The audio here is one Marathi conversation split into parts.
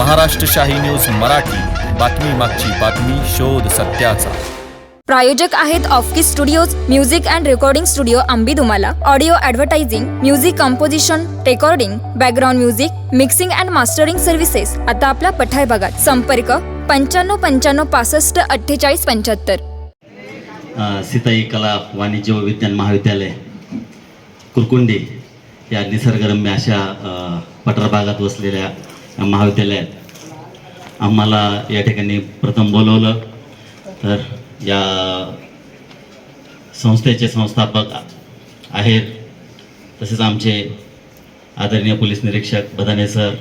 महाराष्ट्र शाही न्यूज मराठी. बातमी मागची बातमी शोध सत्याचा. प्रायोजक आहेत ऑफकिस studios music and recording studio Ambi Dumala audio advertising music composition recording background music mixing and mastering services आता आपल्या पठार भागात संपर्क पंच्याण्णव पंच्याण्णव पासष्ट अठ्ठेचाळीस पंच्याहत्तर. सीताई कला वाणिज्य व विज्ञान महाविद्यालय कुरकुंडी या निसर्गरम्य अशा पठार भागात वसलेल्या महाविद्यालयात आम्हाला या ठिकाणी प्रथम बोलवलं. तर या संस्थेचे संस्थापक आहेत. तसेच आमचे आदरणीय पोलीस निरीक्षक बदाने सर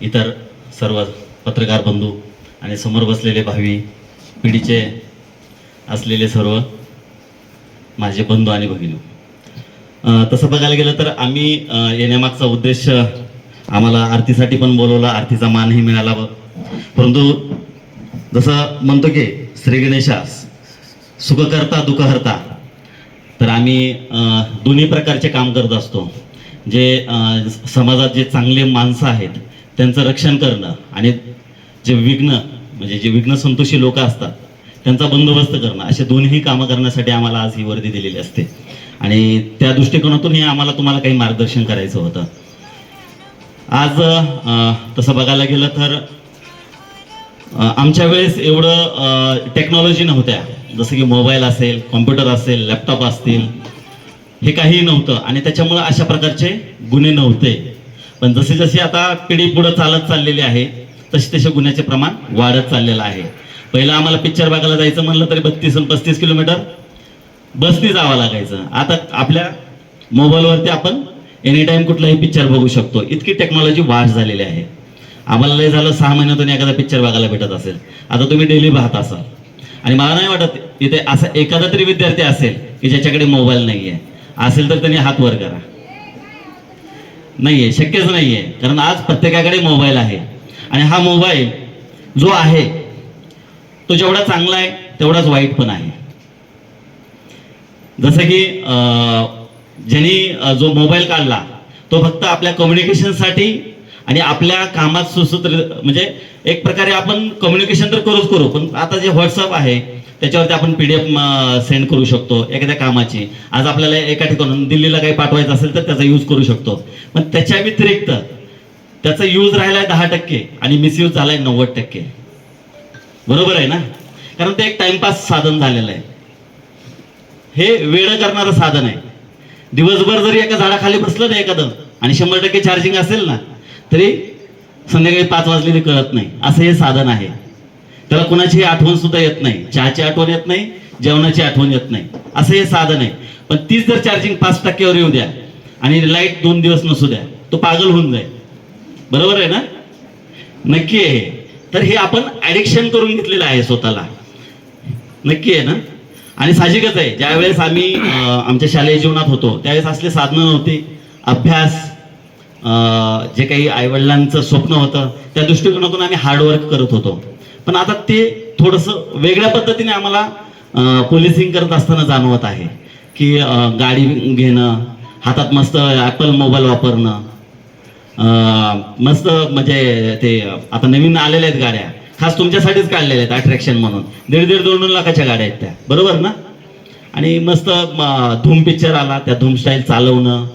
इतर सर्व पत्रकार बंधू आणि समोर बसलेले भावी पिढीचे असलेले सर्व माझे बंधू आणि भगिनी. तसं बघायला गेलं तर आम्ही येण्यामागचा उद्देश आम्हाला आरतीसाठी पण बोलवलं आरतीचा मानही मिळाला ब- परंतु जसं म्हणतो की श्री गणेशा सुखकर्ता दुःखहर्ता तर आम्ही दोन्ही प्रकारचे काम करत असतो. जे समाजात जे चांगले माणसं आहेत त्यांचं रक्षण करणं आणि जे विघ्न म्हणजे जे विघ्न संतोषी लोक असतात त्यांचा बंदोबस्त करणं असे दोन्ही कामं करण्यासाठी आम्हाला आज ही वर्दी दिलेली असते. आणि त्या दृष्टिकोनातून हे आम्हाला तुम्हाला काही मार्गदर्शन करायचं होतं. आज तसं बघायला गेलं तर आमच्या वेळेस एवढं टेक्नॉलॉजी नव्हत्या. जसं की मोबाईल असेल कॉम्प्युटर असेल लॅपटॉप असतील हे काही नव्हतं. आणि त्याच्यामुळं अशा प्रकारचे गुन्हे नव्हते. पण जसे जसे आता पिढी पुढं चालत चाललेली आहे तसे तसे गुन्ह्याचे प्रमाण वाढत चाललेलं आहे. पहिलं आम्हाला पिक्चर बघायला जायचं म्हणलं तरी बत्तीस पस्तीस किलोमीटर बसनी जावं लागायचं. आता आपल्या मोबाईलवरती आपण एनी टाइम कुठलाही पिक्चर बघू शकतो. इतकी टेक्नॉलॉजी वाढ झालेली आहे. आम्हाला लय झालं सहा महिन्यातून एखादा पिक्चर बघायला भेटत असेल. आता तुम्ही डेली पाहत असाल. आणि मला नाही वाटत इथे असा एखादा तरी विद्यार्थी असेल की ज्याच्याकडे मोबाईल नाही आहे असेल तर त्यांनी हात वर करा. नाहीये शक्यच नाहीये. कारण आज प्रत्येकाकडे मोबाईल आहे. आणि हा मोबाईल जो आहे तो जेवढा चांगला आहे तेवढाच वाईट पण आहे. जसं की ज्यांनी जो मोबाईल काढला तो फक्त आपल्या कम्युनिकेशनसाठी आणि आपल्या कामात सुसूत्र म्हणजे एक प्रकारे आपण कम्युनिकेशन तर करूच करू पण आता जे व्हॉट्सअप आहे त्याच्यावरती आपण पी डी एफ सेंड करू शकतो एखाद्या कामाची. आज आपल्याला एका ठिकाणून दिल्लीला काही पाठवायचं असेल तर त्याचा यूज करू शकतो. पण त्याच्या व्यतिरिक्त त्याचा यूज राहिलाय दहा टक्के आणि मिसयूज झालाय नव्वद टक्के. बरोबर आहे ना? कारण ते एक टाइमपास साधन झालेलं आहे. हे वेळ करणारं साधन आहे. दिवसभर जरी एका झाडाखाली बसलं ना एखादं आणि शंभर टक्के चार्जिंग असेल ना तरी संध्याकाळी पाच वाजलेली कळत नाही. असं हे साधन आहे. त्याला कुणाची आठवण सुद्धा येत नाही. चहाची आठवण येत नाही जेवणाची आठवण येत नाही. असं हे साधन आहे. पण तीच जर चार्जिंग पाच टक्क्यावर येऊ द्या आणि लाइट दोन दिवस नसू द्या तो पागल होऊन जाईल. बरोबर आहे ना? नक्की आहे हे. तर हे आपण ॲडिक्शन करून घेतलेलं आहे स्वतःला. नक्की आहे ना? आणि साहजिकच आहे. ज्यावेळेस आम्ही आमच्या शालेय जीवनात होतो त्यावेळेस असले साधनं नव्हती. अभ्यास जे काही आईवडिलांचं स्वप्न होतं त्या दृष्टिकोनातून आम्ही हार्डवर्क करत होतो. पण आता ते थोडंसं वेगळ्या पद्धतीने आम्हाला पोलिसिंग करत असताना जाणवत आहे. की गाडी घेणं हातात मस्त ॲपल मोबाईल वापरणं मस्त म्हणजे ते आता नवीन आलेल्या आहेत गाड्या. खास तुमच्यासाठीच काढलेल्या आहेत अट्रॅक्शन म्हणून. दीड दीड दोन दोन लाखाच्या गाड्या आहेत त्या. बरोबर ना? आणि मस्त धूम पिक्चर आला त्या धूम स्टाईल चालवणं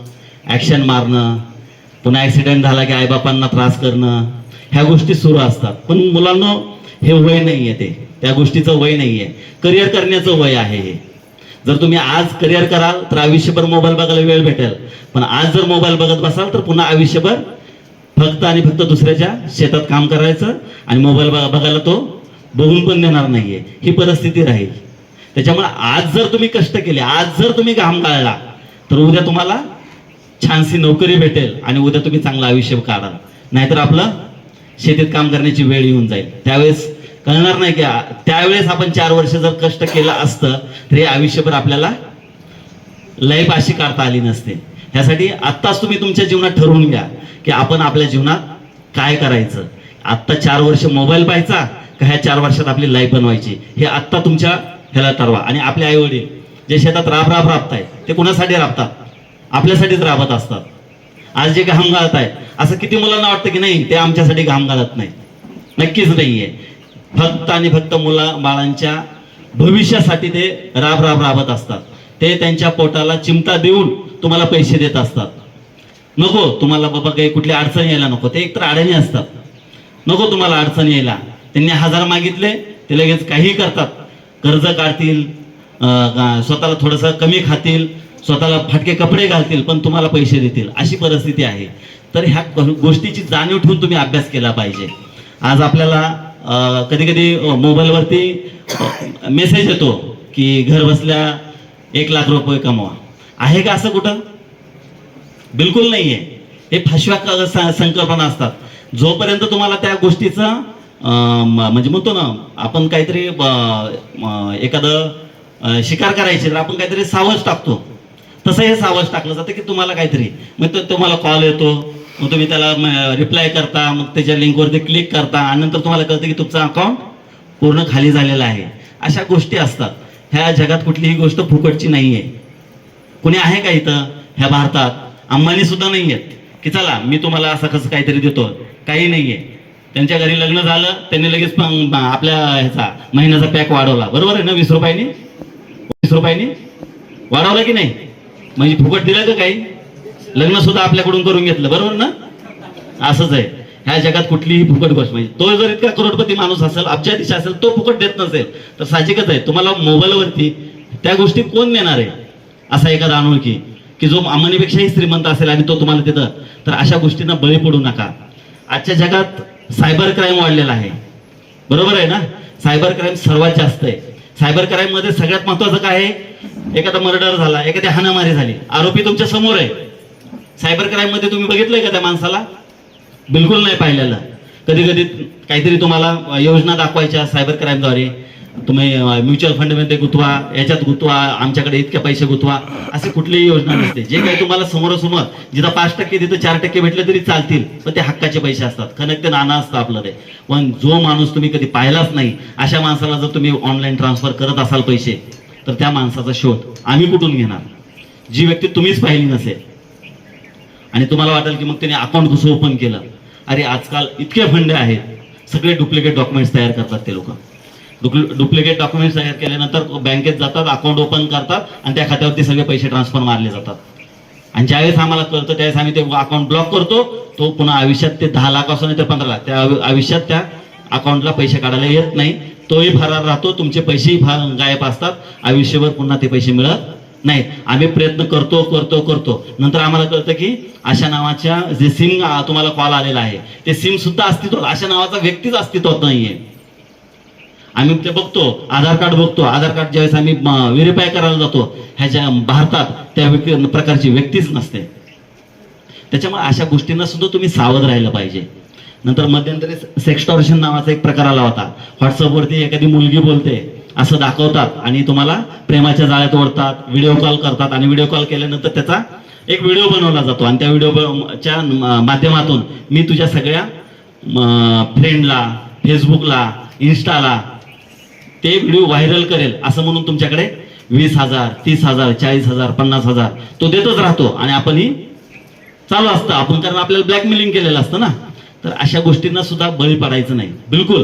ॲक्शन मारणं पुन्हा ॲक्सिडेंट झाला की आईबापांना त्रास करणं ह्या गोष्टी सुरू असतात. पण मुलांना हे वय नाही आहे ते. त्या गोष्टीचं वय नाही आहे करिअर करण्याचं वय आहे हे. जर तुम्ही आज करिअर कराल तर आयुष्यभर मोबाईल बघायला वेळ भेटेल. पण आज जर मोबाईल बघत बसाल तर पुन्हा आयुष्यभर फक्त आणि फक्त दुसऱ्याच्या शेतात काम करायचं आणि मोबाईल बघायला तो बघून पण देणार नाहीये. ही परिस्थिती राहील. त्याच्यामुळे आज जर तुम्ही कष्ट केले आज जर तुम्ही घाम गाळला तर उद्या तुम्हाला छानशी नोकरी भेटेल आणि उद्या तुम्ही चांगलं आयुष्य काढाल. नाहीतर आपलं शेतीत काम करण्याची वेळ येऊन जाईल. त्यावेळेस कळणार नाही की त्यावेळेस आपण चार वर्ष जर कष्ट केलं असतं तर हे आयुष्यभर आपल्याला लाईफ अशी काढता आली नसते. ह्यासाठी आत्ताच तुम्ही तुमच्या जीवनात ठरवून घ्या की आपण आपल्या जीवनात काय करायचं. आत्ता चार वर्ष मोबाईल पाहायचा का ह्या चार वर्षात आपली लाईफ बनवायची? हे आत्ता तुमच्या ह्याला ठरवा. आणि आपले आई वडील जे शेतात राब राब राबतायत ते कुणासाठी राबतात? आपल्यासाठीच राबत असतात. आज जे घाम घालत आहे असं किती मुलांना वाटतं की नाही ते आमच्यासाठी घाम घालत नाही. नक्कीच नाहीये. फक्त आणि फक्त मुला बाळांच्या भविष्यासाठी ते राब राब राबत असतात. ते त्यांच्या पोटाला चिमटा देऊन तुम्हाला पैसे देत असतात. नको तुम्हाला बाबा काही कुठली अडचण यायला नको. ते एकतर अडाणी असतात. नको तुम्हाला अडचण यायला. त्यांनी हजार मागितले ते लगेच काहीही करतात. कर्ज काढतील स्वतःला थोडंसं कमी खातील स्वतःला फाटके कपडे घालतील पण तुम्हाला पैसे देतील. अशी परिस्थिती आहे. तर ह्या गोष्टीची जाणीव ठेवून तुम्ही अभ्यास केला पाहिजे. आज आपल्याला कधी कधी मोबाईलवरती मेसेज येतो की घर बसल्या एक लाख रुपये कमवा. आहे का असं कुठं? बिलकुल नाहीये. हे फसव्या क- स- संकल्पना असतात. जोपर्यंत तुम्हाला त्या गोष्टीचा म- म्हणजे म्हणतो ना आपण काहीतरी ब- एखादं शिकार करायची तर आपण काहीतरी सावज टाकतो. तसं हे सावज टाकलं जातं की तुम्हाला काहीतरी मग तर तुम्हाला कॉल येतो मग तुम्ही त्याला रिप्लाय करता मग त्याच्या लिंकवरती क्लिक करता आणि नंतर तुम्हाला कळतं की तुमचं अकाउंट पूर्ण खाली झालेलं आहे. अशा गोष्टी असतात. ह्या जगात कुठलीही गोष्ट फुकटची नाही आहे कुणी आहे का इथं? ह्या भारतात. अंबानी सुद्धा नाही आहेत की चला मी तुम्हाला असं कसं काहीतरी देतो. काही नाहीये. त्यांच्या घरी लग्न झालं त्यांनी लगेच आपल्या ह्याचा महिन्याचा पॅक वाढवला. बरोबर आहे ना वीस रुपयांनी? वीस रुपयांनी? वाढवला की नाही? म्हणजे फुकट दिलं का काही? लग्न सुद्धा आपल्याकडून करून घेतलं. बरोबर ना? असंच आहे. ह्या जगात कुठलीही फुकट गोष्ट म्हणजे तो जर इतका करोडपती माणूस असेल अब्जाधीश असेल तो फुकट देत नसेल तर साहजिकच आहे. तुम्हाला मोबाईलवरती त्या गोष्टी कोण देणार आहे? असा एखादा अनोळखी की जो अमानीपेक्षाही श्रीमंत असेल आणि तो तुम्हाला देतं तर अशा गोष्टींना बळी पडू नका. आजच्या जगात सायबर क्राईम वाढलेला आहे. बरोबर आहे ना? सायबर क्राईम सर्वात जास्त आहे. सायबर क्राईममध्ये सगळ्यात महत्वाचं काय आहे? एखादा मर्डर झाला एखादी हाणामारी झाली. आरोपी तुमच्यासमोर आहे. सायबर क्राईममध्ये तुम्ही बघितलंय का त्या माणसाला? बिलकुल नाही पाहिलेलं. कधी कधी काहीतरी तुम्हाला योजना दाखवायच्या सायबर क्राईमद्वारे तुम्ही म्युच्युअल फंडमध्ये गुंतवा याच्यात गुंतवा आमच्याकडे इतके पैसे गुंतवा. अशी कुठलीही योजना नसते. जे काही तुम्हाला समोरासमोर जिथं पाच टक्के तिथं चार टक्के भेटले तरी चालतील. पण ते हक्काचे पैसे असतात. खनक ते नाना असतं आपलं ते. पण जो माणूस तुम्ही कधी पाहिलाच नाही अशा माणसाला जर तुम्ही ऑनलाईन ट्रान्सफर करत असाल पैसे तर त्या माणसाचा शोध आम्ही कुठून घेणार? जी व्यक्ती तुम्हीच पाहिली नसेल. आणि तुम्हाला वाटेल की मग त्याने अकाउंट कसं ओपन केलं. अरे आजकाल इतके फंड आहेत सगळे डुप्लिकेट डॉक्युमेंट्स तयार करतात ते लोक. डुप्लिकेट डॉक्युमेंट्स तयार केल्यानंतर बँकेत जातात अकाउंट ओपन करतात आणि त्या खात्यावरती सगळे पैसे ट्रान्सफर मारले जातात. आणि ज्यावेळेस आम्हाला कळतं त्यावेळेस आम्ही ते अकाउंट ब्लॉक करतो तो पुन्हा आयुष्यात ते दहा लाख असो नाही तर पंधरा लाख त्या आयुष्यात त्या अकाउंटला पैसे काढायला येत नाही. तोही फरार राहतो तुमचे पैसेही फार गायब असतात आयुष्यभर पुन्हा ते पैसे मिळत नाहीत आम्ही प्रयत्न करतो करतो करतो. नंतर आम्हाला कळतं की अशा नावाच्या जे सिम तुम्हाला कॉल आलेला आहे ते सिम सुद्धा अस्तित्वात अशा नावाचा व्यक्तीच अस्तित्वात नाहीये. आम्ही ते बघतो आधार कार्ड बघतो आधार कार्ड ज्यावेळेस आम्ही व्हेरीफाय करायला जातो ह्याच्या भारतात त्या व्यक्ती प्रकारची व्यक्तीच नसते. त्याच्यामुळे अशा गोष्टींना सुद्धा तुम्ही सावध राहिलं पाहिजे. नंतर मध्यंतरी सेक्स्टॉर्शन नावाचा एक प्रकार आला होता. व्हॉट्सअपवरती एखादी मुलगी बोलते असं दाखवतात आणि तुम्हाला प्रेमाच्या जाळ्यात ओढतात व्हिडिओ कॉल करतात आणि व्हिडिओ कॉल केल्यानंतर त्याचा एक व्हिडिओ बनवला जातो. आणि त्या व्हिडिओच्या माध्यमातून मी तुझ्या सगळ्या फ्रेंडला फेसबुकला इन्स्टाला ते व्हिडिओ व्हायरल करेल. असं म्हणून तुमच्याकडे वीस हजार तीस हजार चाळीस हजार पन्नास हजार तो देतच राहतो. आणि आपणही चालू असतं. आपण कारण आपल्याला ब्लॅकमेलिंग केलेलं असतं ना. तर अशा गोष्टींना सुद्धा बळी पडायचं नाही. बिलकुल.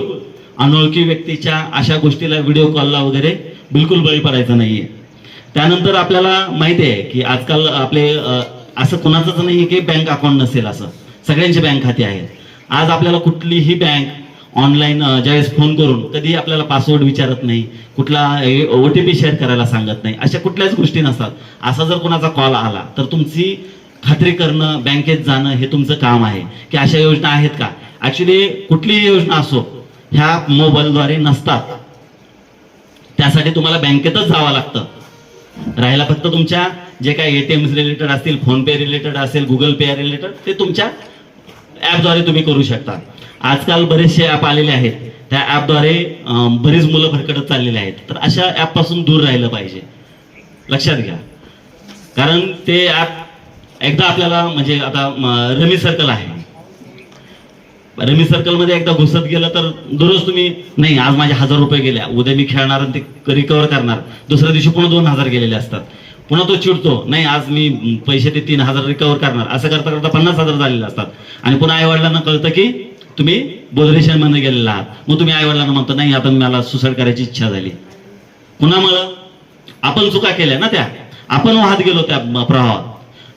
अनोळखी व्यक्तीच्या अशा गोष्टीला व्हिडिओ कॉलला वगैरे बिलकुल बळी पडायचं नाहीये. त्यानंतर आपल्याला माहिती आहे की आजकाल आपले असं कुणाचंच नाही की बँक अकाउंट नसेल असं. सगळ्यांचे बँक खाते आहेत. आज आपल्याला कुठलीही बँक ऑनलाईन ज्यावेळेस फोन करून कधी आपल्याला पासवर्ड विचारत नाही कुठला ओ टी पी शेअर करायला सांगत नाही अशा कुठल्याच गोष्टी नसतात. असा जर कोणाचा कॉल आला तर तुमची खात्री करणं बँकेत जाणं हे तुमचं काम आहे. की अशा योजना आहेत का? ॲक्च्युली कुठलीही योजना असो ह्या मोबाईलद्वारे नसतात. त्यासाठी तुम्हाला बँकेतच जावं लागतं. राहिला फक्त तुमच्या जे काही एटीएम रिलेटेड असतील फोनपे रिलेटेड असेल गुगल पे रिलेटेड ते तुमच्या ॲपद्वारे तुम्ही करू शकता. आजकाल बरेचसे ॲप आलेले आहेत. त्या ॲपद्वारे बरीच मुलं भरकटत चाललेली आहेत. तर अशा ॲपपासून दूर राहिलं पाहिजे. लक्षात घ्या. कारण ते ॲप एकदा आपल्याला म्हणजे आता रमी सर्कल आहे. रमी सर्कलमध्ये एकदा घुसत गेलं तर दररोज तुम्ही नाही आज माझे हजार रुपये गेल्या उद्या मी खेळणार आणि ते रिकवर करणार? दुसऱ्या दिवशी पुन्हा दोन हजार गेलेले असतात. पुन्हा तो चिडतो नाही आज मी पैसे ते तीन हजार रिकवर करणार. असं करता करता पन्नास हजार झालेले असतात. आणि पुन्हा आईवडिलांना कळतं की तुम्ही बोधरेशनमध्ये गेलेला आहात. मग तुम्ही आईवडिलांना म्हणतो नाही आता मला सुसाईड करायची इच्छा झाली. पुन्हा मला आपण चुका केल्या ना त्या? आपण वाहत गेलो त्या प्रवाहात.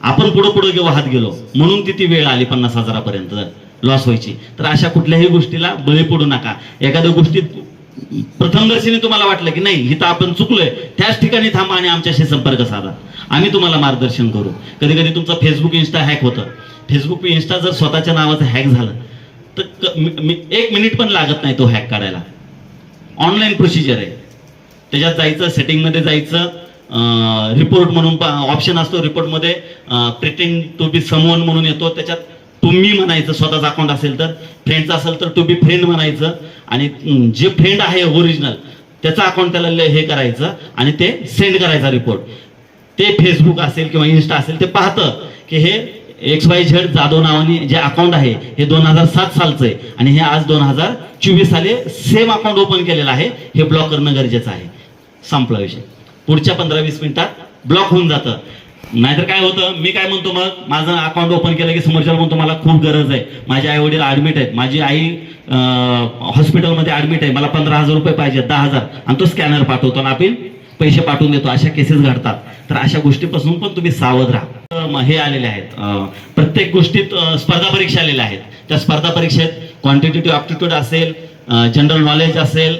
आपण पुढे पुढे वाहत गेलो. म्हणून ती ती वेळ आली पन्नास हजारापर्यंत. लॉस व्हायची. तर अशा कुठल्याही गोष्टीला बळी पडू नका. एखाद्या गोष्टीत प्रथमदर्शीने तुम्हाला वाटलं की नाही इथं आपण चुकलोय त्याच ठिकाणी थांबा आणि आमच्याशी संपर्क साधा. आम्ही तुम्हाला मार्गदर्शन करू. कधी कधी तुमचं फेसबुक इन्स्टा हॅक होतं. फेसबुक इन्स्टा जर स्वतःच्या नावाचं हॅक झालं तर क- एक मिनिट पण लागत नाही तो हॅक काढायला. ऑनलाईन प्रोसिजर आहे. त्याच्यात जायचं सेटिंगमध्ये जायचं रिपोर्ट म्हणून ऑप्शन असतो रिपोर्टमध्ये प्रिटेंड टू बी समवन म्हणून येतो. त्याच्यात तुम्ही म्हणायचं स्वतःचा अकाउंट असेल तर. फ्रेंडचं असेल तर टू बी फ्रेंड म्हणायचं. आणि जे फ्रेंड आहे ओरिजिनल त्याचा अकाउंट त्याला हे करायचं आणि ते सेंड करायचा रिपोर्ट ते फेसबुक असेल किंवा इन्स्टा असेल ते पाहतं की हे एक्स वाय झेड जाधव नावाने जे अकाउंट आहे हे दोन हजार सात सालचं आहे. आणि हे आज दोन हजार चोवीस साली सेम अकाउंट ओपन केलेलं आहे. हे ब्लॉक करणं गरजेचं आहे. संपला विषय. पुढच्या पंधरा वीस मिनिटात ब्लॉक होऊन जातं. नाहीतर काय होतं मी काय म्हणतो मग माझं अकाउंट ओपन केलं की समोरच्याला म्हणतो मला खूप गरज आहे. माझे आई वडील ऍडमिट आहेत. माझी आई हॉस्पिटलमध्ये ऍडमिट आहे. मला पंधरा हजार रुपये पाहिजे दहा हजार. आणि तो स्कॅनर पाठवतो आणि आपण पैसे पाठवून देतो. अशा केसेस घडतात. तर अशा गोष्टीपासून पण तुम्ही सावध राहा. हे आलेले आहेत. प्रत्येक गोष्टीत स्पर्धा परीक्षा आलेल्या आहेत. त्या स्पर्धा परीक्षेत क्वांटिटेटिव्ह ॲप्टिट्यूड असेल जनरल नॉलेज असेल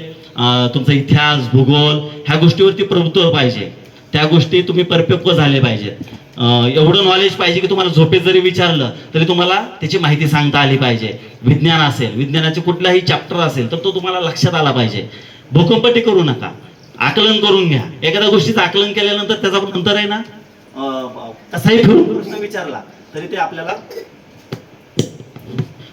तुमचा इतिहास भूगोल ह्या गोष्टीवरती प्रभुत्व पाहिजे. त्या गोष्टी तुम्ही परिपक्व झाले पाहिजेत. एवढं नॉलेज पाहिजे की तुम्हाला झोपेत जरी विचारलं तरी तुम्हाला त्याची माहिती सांगता आली पाहिजे. विज्ञान असेल विज्ञानाचे कुठलाही चॅप्टर असेल तर तो तुम्हाला लक्षात आला पाहिजे. भूकंपटी करू नका. आकलन करून घ्या. एखाद्या गोष्टीचं आकलन केल्यानंतर त्याचा पण नंतर आहे ना? कसाही फिरून प्रश्न विचारला तरी ते आपल्याला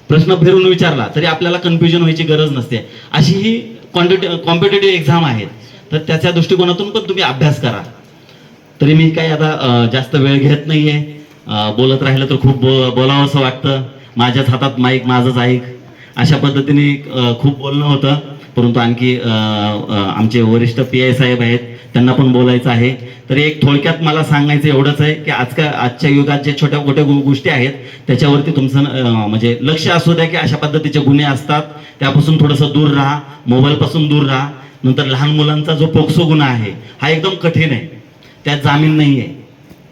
प्रश्न फिरून विचारला तरी आपल्याला कन्फ्युजन व्हायची गरज नसते. अशी ही कॉम्पिटेटिव्ह एक्झाम आहेत. तर त्याच्या दृष्टिकोनातून पण तुम्ही अभ्यास करा. तरी मी काही आता जास्त वेळ घेत नाहीये. बोलत राहिलं तर खूप बो बोलावं असं वाटतं. माझ्याच हातात माईक माझंच ऐक. अशा पद्धतीने खूप बोलणं होतं. परंतु आणखी आमचे वरिष्ठ पी आय साहेब आहेत त्यांना पण बोलायचं आहे. तर एक थोडक्यात मला सांगायचं एवढंच आहे की आजका आजच्या युगात जे छोट्या मोठ्या गोष्टी आहेत त्याच्यावरती तुमचं म्हणजे लक्ष असू द्या की अशा पद्धतीचे गुन्हे असतात. त्यापासून थोडंसं दूर राहा. मोबाईलपासून दूर राहा. नंतर लहान मुलांचा जो पोक्सो गुन्हा आहे हा एकदम कठीण आहे. त्यात जामीन नाही आहे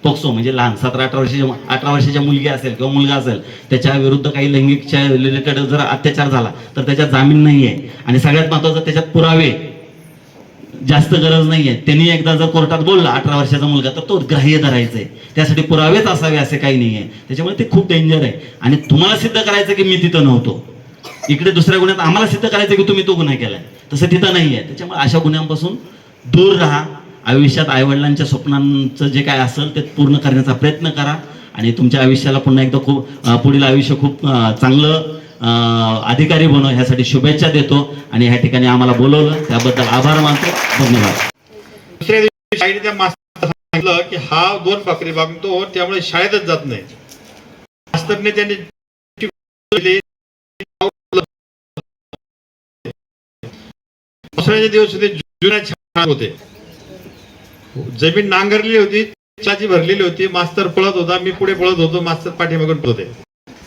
पोक्सो म्हणजे लहान सतरा अठरा वर्षाच्या अठरा वर्षाच्या मुलगी असेल किंवा मुलगा असेल त्याच्या विरुद्ध काही लैंगिकच्या रिलेटेड जर अत्याचार झाला तर त्याच्यात जामीन नाही आहे आणि सगळ्यात महत्वाचं त्याच्यात पुरावे. जास्त गरज नाहीये. त्यांनी एकदा जर कोर्टात बोलला अठरा वर्षाचा मुलगा तर तो ग्राह्य धरायचा आहे त्यासाठी पुरावेच असावे असे काही नाहीये. त्याच्यामुळे ते खूप डेंजर आहे. आणि तुम्हाला सिद्ध करायचं की मी तिथं नव्हतो. इकडे दुसऱ्या गुन्ह्यात आम्हाला सिद्ध करायचं की तुम्ही तो गुन्हा केलाय. तसं तिथं नाहीये. त्याच्यामुळे अशा गुन्ह्यांपासून दूर राहा. आयुष्यात आईवडिलांच्या स्वप्नांचं जे काय असेल ते पूर्ण करण्याचा प्रयत्न करा. आणि तुमच्या आयुष्याला पुन्हा एकदा खूप पुढील आयुष्य खूप चांगलं अधिकारी बनव ह्यासाठी शुभेच्छा देतो. आणि ह्या ठिकाणी आम्हाला बोलवलं. त्याबद्दल आभार मानतो. धन्यवाद. दुसऱ्या दिवशी शाळेने त्या सांगितलं की हा दोन भाकरी मागतो त्यामुळे शाळेतच जात नाही. मास्तरने त्यांनी दिली. दिवस होते जुन्या छान होते. हो, जमीन नांगरलेली होती चिखलाची भरलेली होती मास्तर पळत होता मी पुढे पळत होतो मास्तर पाठीमागून पळत होते.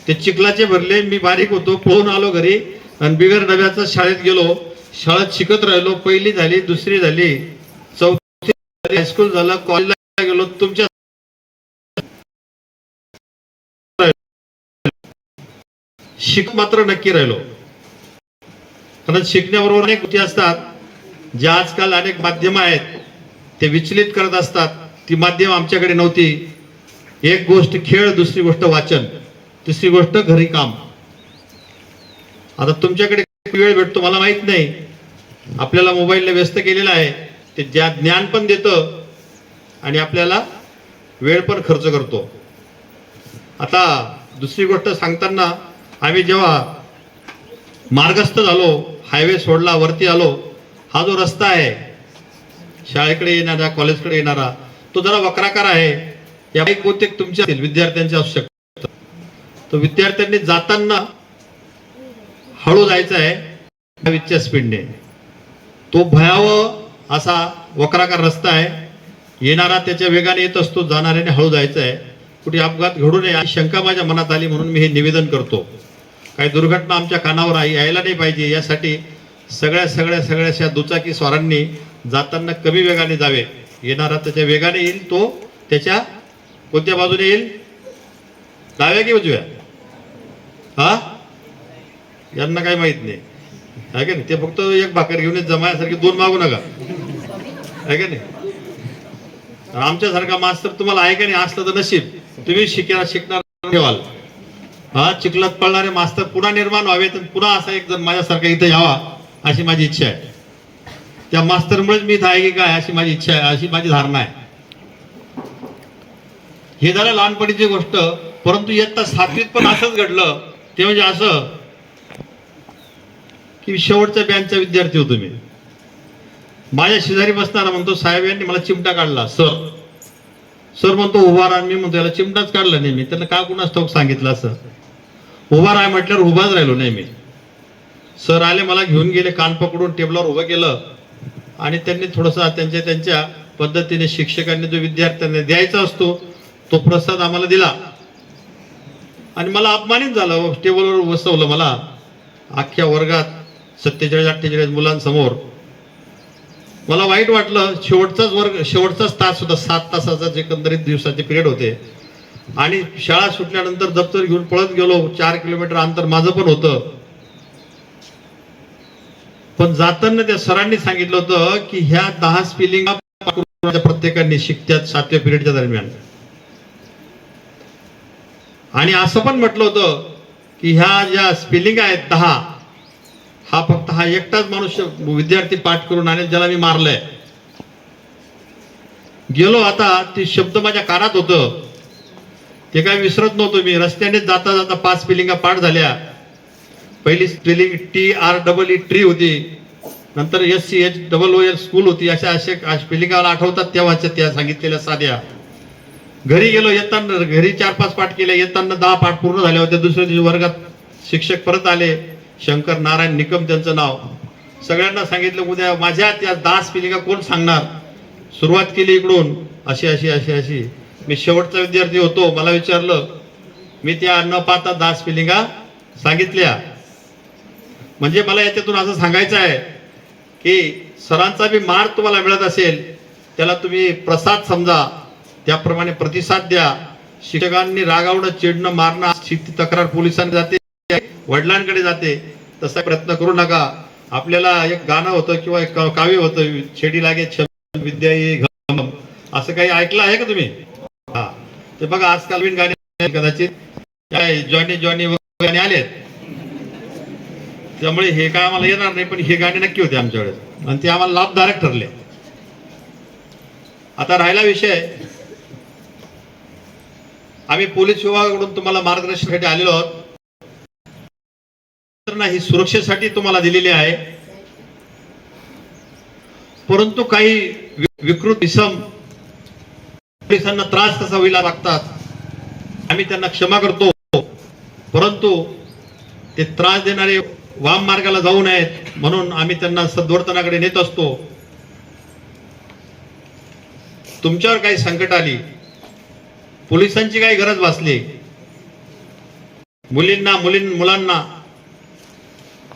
ते चिखलाचे भरले मी बारीक होतो पळून आलो घरी आणि बिगर डब्याचा शाळेत गेलो. शाळेत शिकत राहिलो पहिली झाली दुसरी झाली चौथी हायस्कूल झालं कॉलेजला गेलो तुमच्या शिक मात्र नक्की राहिलो. कारण शिकण्याबरोबर अनेक गोष्टी असतात ज्या आजकाल अनेक माध्यम आहेत. ते विचलित करत असतात. ती माध्यम आमच्याकडे नव्हती. एक गोष्ट खेळ दुसरी गोष्ट वाचन. तिसरी गोष्ट घरी काम. आता तुमच्याकडे वेळ भेटतो मला माहीत नाही. आपल्याला मोबाईलला व्यस्त केलेला आहे. ते ज्या ज्ञान पण देतं आणि आपल्याला वेळ पण खर्च करतो. आता दुसरी गोष्ट सांगताना आम्ही जेव्हा मार्गस्थ झालो हायवे सोडला वरती आलो हा जो रस्ता आहे शाळेकडे येणारा कॉलेजकडे येणारा तो जरा वक्राकार आहे. या एक बहुतेक तुमच्या विद्यार्थ्यांचे असू शकतात. तो विद्यार्थ्यांनी जाताना हळू जायचं आहे. दहावीसच्या स्पीडने तो भयावह असा वक्राकार रस्ता आहे. येणारा त्याच्या वेगाने येत असतो जाणाऱ्याने हळू जायचं आहे. कुठे अपघात घडू नये शंका माझ्या मनात आली म्हणून मी हे निवेदन करतो. काही दुर्घटना आमच्या कानावर यायला नाही पाहिजे. यासाठी सगळ्या सगळ्या सगळ्याशा दुचाकी स्वारांनी जाताना कमी वेगाने जावे. येणारा त्याच्या वेगाने येईल तो त्याच्या कोणत्या बाजूने येईल? डाव्या की उजव्या? हा? यांना काही माहीत नाही. आहे का नाही? ते फक्त एक भाकर घेऊन जमायासारखे दोन मागू नका. आहे का नाही? आमच्यासारखा मास्तर तुम्हाला आहे का नाही? असलं तर नशीब. तुम्ही शिकणार शिकणार ठेवाल हा? चिखलात पडणारे मास्तर पुन्हा निर्माण व्हावेत पुन्हा असा एक जण माझ्यासारखा इथे यावा अशी माझी इच्छा आहे. त्या मास्तरमुळेच मी इथं आहे की काय अशी माझी इच्छा आहे अशी माझी धारणा आहे. हे झालं लहानपणीची गोष्ट परंतु इयत्ता सातवीत पण असंच घडलं ते म्हणजे असं की शेवटच्या बँकचा विद्यार्थी होतो मी. माझ्या शेजारी बसताना म्हणतो साहेब यांनी मला चिमटा काढला सर. सर म्हणतो उभा राहा. मी म्हणतो याला चिमटाच काढला नाही मी. त्यांना का कुणाच ठोक सांगितलं असं उभा राहा म्हटल्यावर उभाच राहिलो नाही मी. सर आले मला घेऊन गेले कान पकडून टेबलावर उभं केलं. आणि त्यांनी थोडंसं त्यांच्या त्यांच्या पद्धतीने शिक्षकांनी जो विद्यार्थ्यांना द्यायचा असतो तो प्रसाद आम्हाला दिला. आणि मला अपमानित झालं. टेबलवर बसवलं मला अख्ख्या वर्गात सत्तेचाळीस अठ्ठेचाळीस मुलांसमोर. मला वाईट वाटलं. शेवटचाच वर्ग शेवटचाच तास होता. सात तासाचा एकंदरीत दिवसाचे पिरियड होते. आणि शाळा सुटल्यानंतर दप्तर घेऊन पळत गेलो. चार किलोमीटर अंतर माझं पण होतं. पण जाताना त्या सरांनी सांगितलं होतं की ह्या दहा स्पेलिंग प्रत्येकाने शिकत्यात सातव्या पिरियडच्या दरम्यान. आणि असं पण म्हटलं होतं की ह्या ज्या स्पेलिंग आहेत दहा हा फक्त हा एकटाच माणूस विद्यार्थी पाठ करून आणेल ज्याला मी मारलंय. गेलो आता ते शब्द माझ्या कानात होतं. ते काय विसरत नव्हतो मी. रस्त्याने जाता जाता पाच स्पेलिंगा पाठ झाल्या. पहिली spelling T R double E tree होती. नंतर S C H double O L school होती. अशा अशा स्पेलिंग आठवतात तेव्हाच्या त्या सांगितलेल्या साध्या. घरी गेलो येताना घरी चार पाच पाठ केले येताना दहा पाठ पूर्ण झाले होते दुसऱ्या दिवशी वर्गात शिक्षक परत आले. शंकर नारायण निकम त्यांचं नाव. सगळ्यांना सांगितलं उद्या माझ्या त्या दहा स्पेलिंगा कोण सांगणार? सुरुवात केली इकडून. अशी अशी अशी अशी. मी शेवटचा विद्यार्थी होतो. मला विचारलं मी त्या न पाहता दहा स्पेलिंगा सांगितल्या. म्हणजे मला याच्यातून असं सांगायचं आहे की सरांचा बी मार तुम्हाला मिळत असेल त्याला तुम्ही प्रसाद समजा त्याप्रमाणे प्रतिसाद द्या. शिक्षकांनी रागावणं चिडणं मारणं स्थिती तक्रार पोलिसांनी जाते वडिलांकडे जाते तसा प्रयत्न करू नका. आपल्याला एक गाणं होतं किंवा एक काव्य होतं छेडी लागे विद्या घम. असं काही ऐकलं आहे का तुम्ही? हा. ते बघा आजकाल नवीन गाणे कदाचित. काय जॉनी जॉनी वगैरे गाणे आलेत. त्यामुळे हे काय आम्हाला येणार नाही पण हे गाणे नक्की होते आमच्याकडे. आणि ते आम्हाला लाभदायक ठरले. आता राहिला विषय. आम्ही पोलीस विभागाकडून तुम्हाला मार्गदर्शनासाठी आलेलो आहोत. ही सुरक्षेसाठी तुम्हाला दिलेली आहे. परंतु काही विकृत इसम पोलिसांना त्रास कसा होईला लागतात आम्ही त्यांना क्षमा करतो. परंतु ते त्रास देणारे वाम मार्गाला जाऊ नयेत म्हणून आम्ही त्यांना सद्वर्तनाकडे नेत असतो. तुमच्यावर काही संकट आली पोलिसांची काही गरज भासली मुलींना मुलीं मुलांना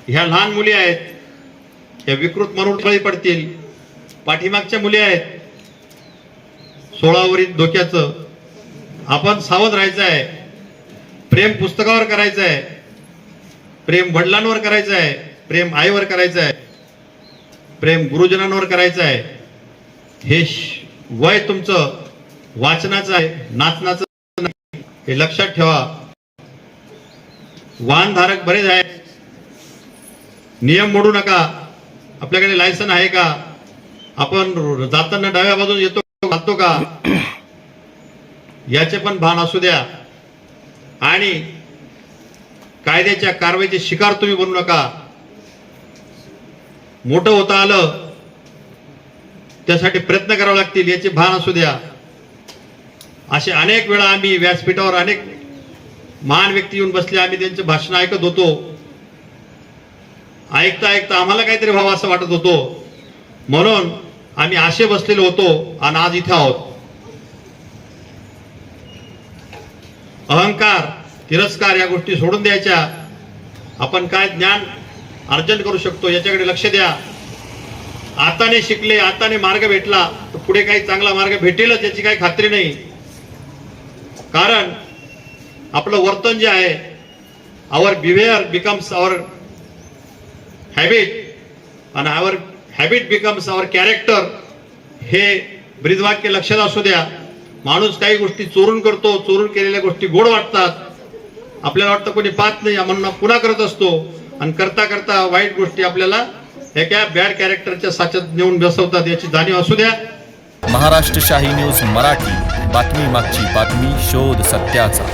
ह्या लहान मुली आहेत या विकृत म्हणून पडतील पाठीमागच्या मुली आहेत सोळावरील धोक्याचं आपण सावध राहायचं आहे प्रेम पुस्तकावर करायचं आहे प्रेम वडिलांवर करायचं आहे प्रेम आईवर करायचं आहे प्रेम गुरुजनांवर करायचं आहे. हे वय तुमचं वाचनाचं आहे नाचनाचं हे लक्षात ठेवा. वाहनधारक बरेच आहेत. नियम मोडू नका. आपल्याकडे लायसन आहे का? आपण जाताना डाव्या बाजून येतो जातो का? याचे पण भान असू द्या. आणि कायद्याच्या कारवाईचे शिकार तुम्ही बनू नका. मोठं होता आलं त्यासाठी प्रयत्न करावे लागतील याचे भान असू द्या. असे अनेक वेळा आम्ही व्यासपीठावर अनेक महान व्यक्ती येऊन बसले आम्ही त्यांचे भाषण ऐकत होतो. ऐकता ऐकता आम्हाला काहीतरी व्हावं असं वाटत होतो. म्हणून आम्ही आशे बसलेलो होतो आणि आज इथे आहोत. अहंकार तिरस्कार या गोष्टी सोडून द्यायच्या. आपण काय ज्ञान अर्जन करू शकतो याच्याकडे लक्ष द्या. आताने शिकले आताने मार्ग भेटला तर पुढे काही चांगला मार्ग भेटेलच याची काही खात्री नाही. कारण आपलं वर्तन जे आहे our behaviour becomes our habit आणि our habit becomes our character हे ब्रीदवाक्य लक्षात असू द्या. माणूस काही गोष्टी चोरून करतो चोरून केलेल्या गोष्टी गोड वाटतात. आपल्याला वाटतं कोणी पाहत नाही म्हणून पुन्हा करत असतो. आणि करता करता वाईट गोष्टी आपल्याला एका बॅड कॅरेक्टरच्या साच्यात नेऊन बसवतात याची जाणीव असू द्या. महाराष्ट्र शाही न्यूज मराठी. बातमी मागची बातमी शोध सत्याचा.